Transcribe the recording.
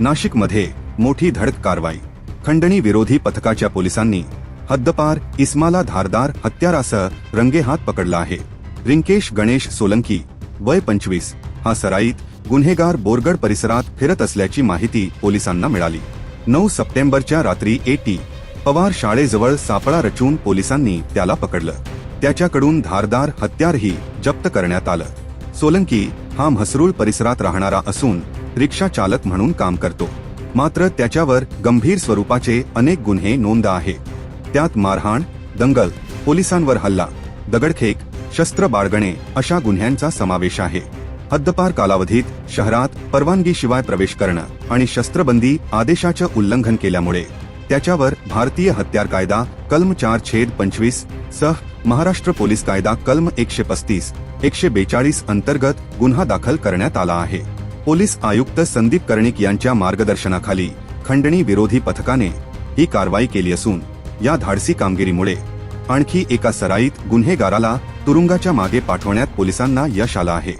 नाशिकमध्ये मोठी धडक कारवाई. खंडणी विरोधी पथकाच्या पोलिसांनी हद्दपार इस्माला धारदार हत्यारासह रंगेहात पकडला आहे. रिंकेश गणेश सोलंकी वय पंचवीस हा सराईत गुन्हेगार बोरगड परिसरात फिरत असल्याची माहिती पोलिसांना मिळाली. नऊ सप्टेंबरच्या रात्री एटी पवार शाळेजवळ सापळा रचून पोलिसांनी त्याला पकडलं. त्याच्याकडून धारदार हत्यारही जप्त करण्यात आलं. सोलंकी हा म्हसरूळ परिसरात राहणारा असून रिक्षा चालक म्हणून काम करतो. मात्र त्याच्यावर गंभीर स्वरूपाचे अनेक गुन्हे नोंद आहे त्यात मारहाण दंगल पोलिसांवर हल्ला दगडखेक शस्त्र बाळगणे अशा गुन्ह्यांचा समावेश आहे. हद्दपार कालावधीत शहरात परवानगीशिवाय प्रवेश करणं आणि शस्त्रबंदी आदेशाचं उल्लंघन केल्यामुळे त्याच्यावर भारतीय हत्यार कायदा कलम चार छेद पंचवीस सह महाराष्ट्र पोलीस कायदा कलम एकशे पस्तीस एकशे बेचाळीस अंतर्गत गुन्हा दाखल करण्यात आला आहे. पोलीस आयुक्त संदीप कर्णिक यांच्या मार्गदर्शनाखाली खंडणी विरोधी पथकाने ही कारवाई केली असून या धाडसी कामगिरीमुळे आणखी एका सराईत गुन्हेगाराला तुरुंगाच्या मागे पाठवण्यात पोलिसांना यश आलं आहे.